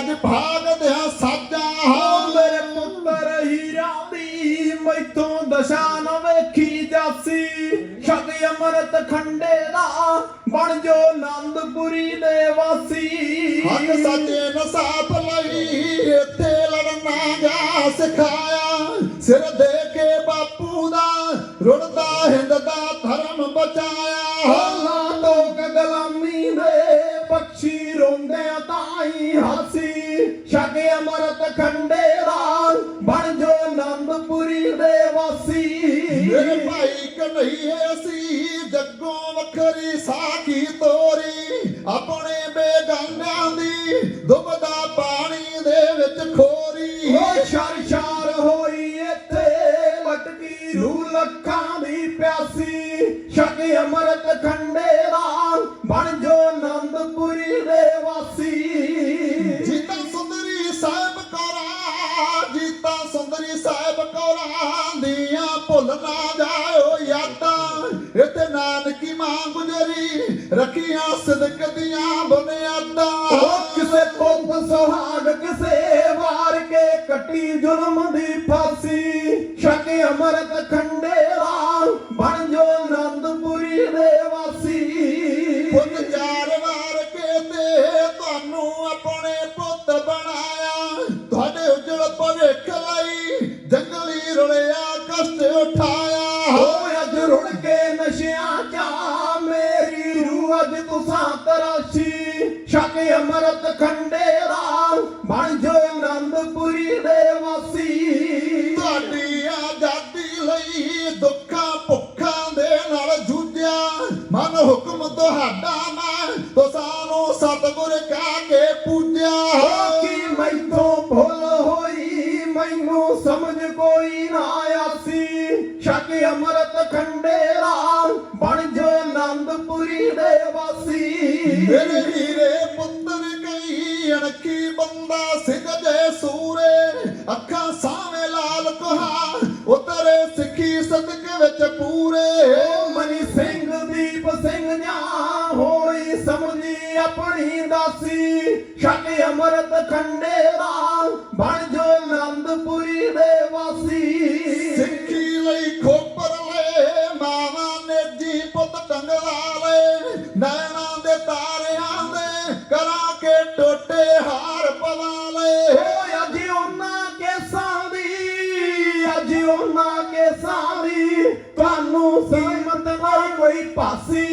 ਰਾਜ ਭਾਗ ਦਿਆ ਸਾਜਾ ਓ ਮੇਰੇ ਪੁੱਤਰ ਹੀਰਾ ਦੀ ਮੈਥੋਂ ਦਸ਼ਾ ਨਾ ਵੇਖੀ ਜਾਸੀ। ਸ਼ਗ ਅਮਰਤ ਖੰਡੇ ਦਾ ਬਣ ਜੋ ਆਨੰਦਪੁਰੀ ਦੇ ਵਾਸੀ। ਹੱਕ ਸੱਚੇ ਨਸਾਬ ਲਈ ਇੱਥੇ ਲੜਨਾ ਜਾ ਸਿਖਾਇਆ। ਸਿਰ ਦੇ ਕੇ ਬਾਪੂ ਦਾ ਰੁੜਦਾ ਹਿੰਦ ਦਾ ਧਰਮ ਬਚਾਇਆ ਸਾਖੀ ਤੋਰੀ ਆਪਣੇ ਬੇਗਾਨਿਆਂ ਦੀ ਦੁਬਦਾ ਪਾਣੀ ਦੇ ਵਿੱਚ ਖੋਰੀ। ਓ ਸ਼ਰ ਸ਼ਰ ਹੋਈ ਇੱਥੇ ਲਟਕੀ ਰੂ ਲੱਖਾਂ ਦੀ ਪਿਆਸੀ। ਸ਼ਕ ਅਮਰਤ ਖੰਡੇ ਦਾ ਬਣ ਜੋ ਆਨੰਦਪੁਰੀ ਦੇ ਵਾਸੀ। ਜੀਤਾ ਸੁੰਦਰੀ ਸਾਹਿਬ ਕੋਰਾ ਜੀਤਾ ਸੁੰਦਰੀ ਸਾਹਿਬ ਕੋਰਾ ਦੀਆਂ ਭੁੱਲ ਨਾ ਜਾਇਓ ਯਾਦਾਂ। ਇੱਥੇ ਨਾਨਕੀ ਮਾਂ ਗੁਜਰੀ, ਰੱਖੀਆਂ ਸਦਕ ਦੀਆਂ ਬੁਨਿਆਦਾਂ ਕਿਸੇ ਪੁੱਤ ਸੁਹਾਗ, ਕਿਸੇ ਵਾਰ ਕੇ ਕੱਟੀ ਜ਼ੁਲਮ ਦੀ ਫਾਸੀ। ਸ਼ਕ ਅਮਰਤ ਖੰਡ ਤੁਸਾਂ ਤਰਾਸ਼ੀ ਸ਼ਕ ਅਮਰਤ ਖੰਡੇ ਦਾ ਬਣ ਜੋ ਆਨੰਦਪੁਰੀ ਦੇ ਵਾਸੀ। ਤੁਹਾਡੀ ਆਜ਼ਾਦੀ ਲਈ ਦੁੱਖਾਂ ਭੁੱਖਾਂ ਦੇ ਨਾਲ ਜੂਝਿਆ। ਮਨ ਹੁਕਮ ਤੁਹਾਡਾ ਮੈਂ ਤੁਸਾਂ ਨੂੰ ਸਤਿਗੁਰ ਕਹਿ ਕੇ ਪੂਜਿਆ। ਕੀ ਮੈਥੋਂ ਭੁੱਲ ਹੋਈ ਮੈਨੂੰ ਸਮਝ ਕੋਈ ਨਾ ਆਸੀ ਸ਼ਕ ਅਮਰਤ ਖੰਡੇ ਮੇਰੇ ਹੀਰੇ ਪੁੱਤਰ ਕਈ ਅਣਖੀ ਬੰਦਾ ਸਿੱਧੇ ਸੂਰੇ, ਅੱਖਾਂ ਸਾਵੇਂ ਲਾਲ ਕੋਹਾ ਉਤਰੇ ਸਿੱਖੀ ਸਦਕ ਵਿੱਚ ਪੂਰੇ। ਮਨੀ ਸਿੰਘ, ਦੀਪ ਸਿੰਘ ਜਾ ਹੋਈ ਸਮਝੀ ਆਪਣੀ ਦਾਸੀ ਸ਼ਕ ਅਮਰਤ ਖੰਡੇ ਦਾ ਬਣ ਜੋ ਆਨੰਦਪੁਰੀ ਕੇ ਟੋਟੇ ਹਾਰ ਪਵਾ ਲੈ ਓ ਅੱਜ ਉਹਨਾਂ ਕੇਸਾਂ ਦੀ, ਅੱਜ ਉਹਨਾਂ ਕੇਸਾਂ ਦੀ ਤੁਹਾਨੂੰ ਸੀਮਤ ਨਹੀਂ ਕੋਈ ਪਾਸੀ।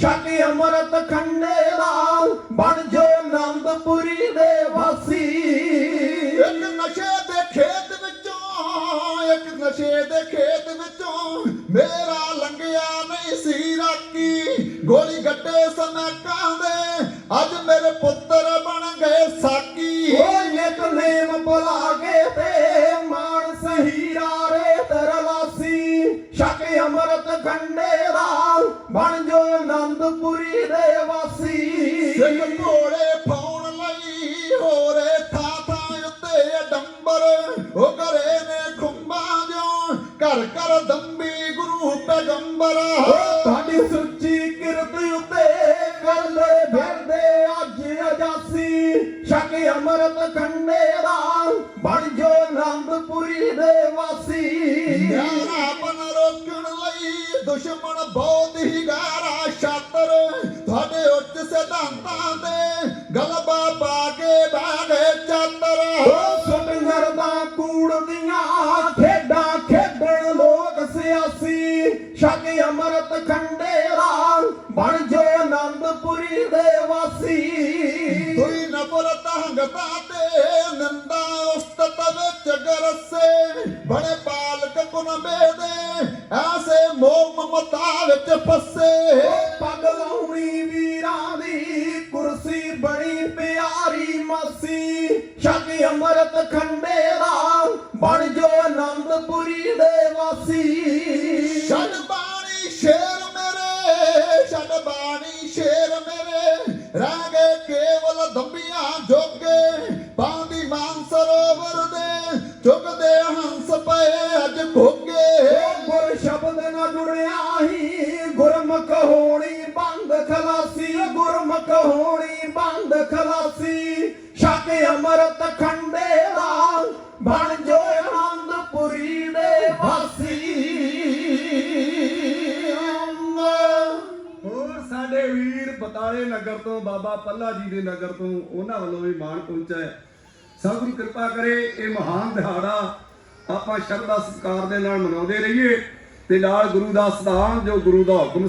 ਸ਼ਕ ਅਮਰਤ ਖੰਡੇ ਦਾ ਬਣ ਜੋ ਆਨੰਦਪੁਰੀ ਦੇ ਵਾਸੀ। ਇੱਕ ਨਸ਼ੇ ਦੇ ਖੇਤ ਵਿੱਚੋਂ, ਇੱਕ ਨਸ਼ੇ ਦੇ ਖੇਤ ਵਿੱਚੋਂ ਮੇਰਾ ਲੰਘਿਆ ਨਹੀਂ ਸੀ ਰਾਕੀ ਗੋਲੀ ਗੱਡੇ ਸਨਕਾਂ ਦੇ, ਅੱਜ ਮੇਰੇ ਪੁੱਤ ਖੰਡੇ ਬਣ ਜੋ ਆਨੰਦਪੁਰੀ ਦੇ ਵਾਸੀ। ਸਿੱਖ ਘੋੜੇ ਪਾਉਣ ਲਈ ਹੋਰੇ ਥਾਂ ਥਾਂ ਉੱਤੇ ਡੰਬਰ ਉਹ ਕਰੇ ਨੇ ਖੁੰਬਾਂ ਜੋ ਘਰ ਘਰ ਦੰਬੀ ਗੁਰੂ ਪੈਗੰਬਰ। ਤੁਹਾਡੀ ਸੁੱਚੀ ਕਿਰਤ ਉਤੇ ਕਰਲੇ ਫਿਰਦੇ ਅੱਜ ਅਜਾਸੀ। ਸ਼ਕ ਅਮਰਤ ਖੰਡੇ ਬਣ ਜੋ ਆਨੰਦਪੁਰੀ ਦੁਸ਼ਮਣ ਬਹੁਤ ਹੀ ਗਾਰਾ ਛਾਤਰ ਤੁਹਾਡੇ ਉੱਚ ਸਿਧਾਂਤਾਂ ਤੇ ਗਲਬਾ ਪਾ ਕੇ ਬਾਗੇ ਚਾਤਰ ਦਾ ਕੂੜ ਦੀਆਂ ਖੇਡਾਂ ਖੇਡਣ ਲੋਕ ਸਿਆਸੀ ਸ਼ਕ ਅਮਰਤ ਖੰਡੇ ਦਾ ਬਣ ਜੋ ਆਨੰਦਪੁਰੀ ਦੇ ਵਾਸੀ। ਕੋਈ ਨਫ਼ਰਤ ਹੰਗਤਾ ਤੇ ਨਿੰਦਾ ਵਿੱਚ ਫਸੇ। ਪੱਗ ਲਾਉਣੀ ਵੀਰਾਂ ਦੀ ਕੁਰਸੀ ਬਣੀ ਪਿਆਰੀ ਮਾਸੀ। ਸ਼ਕ ਅਮਰਤ ਖੰਡੇ ਦਾ ਬਣ ਜੋ ਆਨੰਦਪੁਰੀ ਦੇ ਵਾਸੀ। ਛੱਡ ਬਾਣੀ ਸ਼ੇਰ ਮੇਰੇ ਛੱਡ ਬਾਣੀ ਸ਼ੇਰ ਮੇਰੇ। ਰਹਿ ਗਏ ਕੇਵਲ ਦੰਬੀਆਂ ਜੋਗੇ ਗੁਰਮਖ ਹੋਣੀ ਬੰਦ ਖਲਾਸੀ, ਗੁਰਮਖ ਹੋਣੀ ਬੰਦ ਖਲਾਸੀ। ਛਕ ਅਮਰਤ ਖੰਡੇ ਦਾ ਬਣ ਜੋ ਆਨੰਦਪੁਰੀ ਦੇ ਵਾਸੀ। ਸਾਡੇ ਵੀਰ ਬਤਾਲੇ ਨਗਰ ਤੋਂ, ਬਾਬਾ ਪੱਲਾ ਜੀ ਦੇ ਨਗਰ ਤੋਂ, ਉਹਨਾਂ ਵੱਲੋਂ ਵੀ ਮਾਣ ਹੈ। ਸਭ ਨੂੰ ਕਿਰਪਾ ਕਰੇ, ਇਹ ਮਹਾਨ ਦਿਹਾੜਾ ਆਪਾਂ ਸ਼ਰਧਾ ਸਤਕਾਰ ਦੇ ਨਾਲ ਮਨਾਉਂਦੇ ਰਹੀਏ ਤੇ ਨਾਲ ਗੁਰੂ ਦਾ ਸਤਾਨ ਜੋ ਗੁਰੂ ਦਾ ਹੁਕਮ